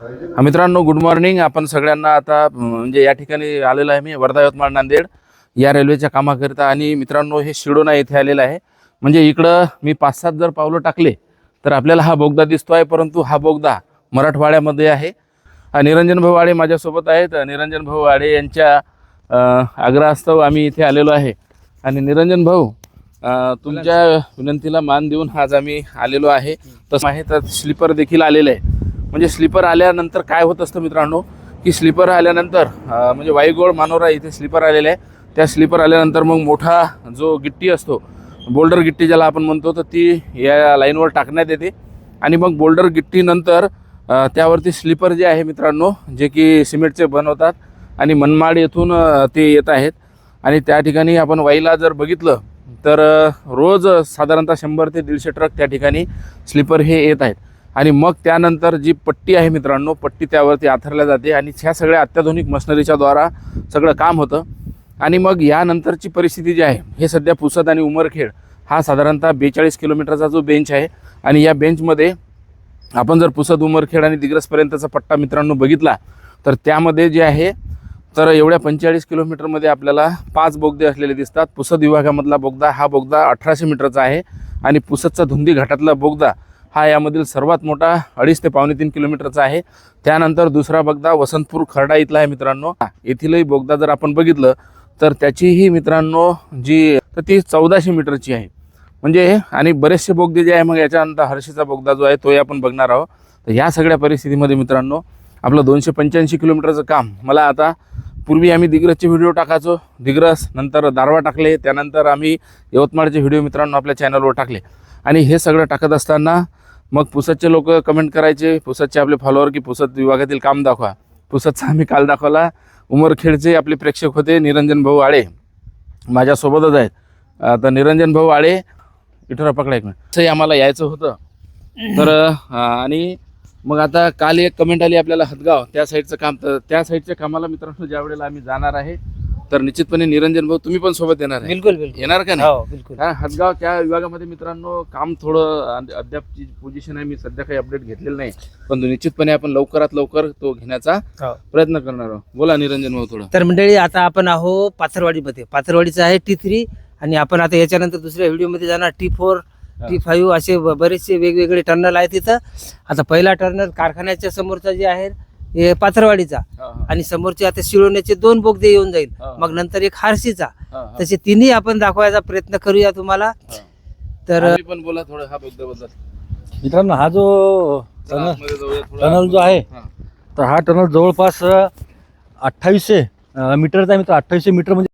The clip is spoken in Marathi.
हा, मित्रांनो गुड मॉर्निंग आपण सगळ्यांना आता म्हणजे या ठिकाणी आलेलो आहे मी वर्धा यवतमाळ नांदेड या रेल्वेच्या कामाकरिता. आणि मित्रांनो हे शिडोना येथे आलेलं आहे. म्हणजे इकडं मी पाच सात जर पावलं टाकले तर आपल्याला हा बोगदा दिसतो आहे परंतु हा बोगदा मराठवाड्यामध्ये आहे. हा, निरंजन भाऊ वाडे माझ्यासोबत आहेत. निरंजन भाऊ वाडे यांच्या आग्रहास्तव आम्ही इथे आलेलो आहे. आणि निरंजन भाऊ तुमच्या विनंतीला मान देऊन आज आम्ही आलेलो आहे. तसं आहे तर स्लीपर देखील आलेलं आहे. म्हणजे स्लीपर आल्यानंतर काय होत असतं मित्रांनो? की स्लीपर आल्यानंतर म्हणजे वाईगोळ मानोरा इथे स्लीपर आलेले आहे. त्या स्लीपर आल्यानंतर मग मोठा जो गिट्टी असतो बोल्डर गिट्टी ज्याला आपण म्हणतो तर ती या लाईनवर टाकण्यात येते. आणि मग बोल्डर गिट्टीनंतर त्यावरती स्लीपर जे आहे मित्रांनो जे की सिमेंटचे बनवतात आणि मनमाड येथून ते येत आहेत. आणि त्या ठिकाणी आपण वाईला जर बघितलं तर रोज साधारणतः शंभर ते दीडशे ट्रक त्या ठिकाणी स्लीपर हे येत आहेत. आणि मग त्यानंतर जी पट्टी आहे मित्रांनो पट्टी त्यावरती आथरल्या जाते आणि ह्या सगळ्या अत्याधुनिक मशनरीच्या द्वारा सगळं काम होतं. आणि मग यानंतरची परिस्थिती जी आहे हे सध्या पुसद आणि उमरखेड हा साधारणतः बेचाळीस किलोमीटरचा जो बेंच आहे आणि या बेंचमध्ये आपण जर पुसद उमरखेड आणि दिग्रसपर्यंतचा पट्टा मित्रांनो बघितला तर त्यामध्ये जे आहे तर एवढ्या पंचेचाळीस किलोमीटरमध्ये आपल्याला पाच बोगदे असलेले दिसतात. पुसद विभागामधला बोगदा हा बोगदा अठराशे मीटरचा आहे आणि पुसदचा धुंदी घाटातला बोगदा हा यामधील सर्वात मोठा अडीच ते पावणे तीन किलोमीटरचा आहे. त्यानंतर दुसरा बोगदा वसंतपूर खर्डा इथला आहे मित्रांनो. येथीलही बोगदा जर आपण बघितलं तर त्याचीही मित्रांनो जी तर ती चौदाशे मीटरची आहे. म्हणजे आणि बरेचसे बोगदे जे आहे मग याच्यानंतर हर्षीचा बोगदा जो आहे तोही आपण बघणार आहोत. तर ह्या सगळ्या परिस्थितीमध्ये मित्रांनो आपलं दोनशे पंच्याऐंशी किलोमीटरचं काम. मला आता पूर्वी आम्ही दिग्रसचे व्हिडिओ टाकायचो. दिग्रस नंतर दारवा टाकले. त्यानंतर आम्ही यवतमाळचे व्हिडिओ मित्रांनो आपल्या चॅनलवर टाकले. आणि हे सगळं टाकत असताना मग पुसदचे लोक कमेंट करायचे पुसदचे आपले फॉलोअर की पुसद विभागातील काम दाखवा. पुसदचा आम्ही काल दाखवला. उमरखेडचे आपले प्रेक्षक होते निरंजन भाऊ आळे. माझ्यासोबतच आहेत. आता निरंजन भाऊ आळे. इठोरा पकडा एक मिनिट आम्हाला यायचं होतं. तर आणि मग आता काल एक कमेंट आली आपल्याला हदगाव. त्या साईडचं काम तर त्या साईडच्या कामाला मित्रांनो ज्या वेळेला आम्ही जाणार आहे तर निश्चितपणे निरंजन भाऊ तुम्ही पण सोबत येणार आहे. बिलकुल बिलकुल. येणार का नाही? हो बिलकुल. हा हदगाव त्या विभागामध्ये मित्रांनो काम थोडं अद- अद्यापची पोझिशन आहे मी सध्या काही अपडेट घेतलेलं नाही. पण निश्चितपणे आपण लवकरात लवकर तो घेण्याचा हो. प्रयत्न करणार आहोत. बोला निरंजन भाऊ थोडं. तर मंडळी आता आपण आहो पाथरवाडीमध्ये पाथरवाडीचं आहे टी थ्री आणि आपण आता याच्यानंतर दुसऱ्या व्हिडिओमध्ये जाणार टी फोर टी फाईव्ह असे ब- बरेचसे वेगवेगळे टर्नल आहेत तिथं आता पहिला टर्नल कारखान्याच्या समोरचा जे आहे हे पाथरवाडीचा आणि समोरचे आता शिळवण्याचे दोन बोगदे येऊन जाईल. मग नंतर एक हारशीचा. तसे तिन्ही आपण दाखवायचा प्रयत्न करूया तुम्हाला हा. तर आम्ही पण बोला थोडं हा बद्दल मित्रांनो हा जो टनल जो आहे. तर हा टनल जवळपास अठ्ठावीसशे मीटरचा आहे मित्र अठ्ठावीसशे मीटर म्हणजे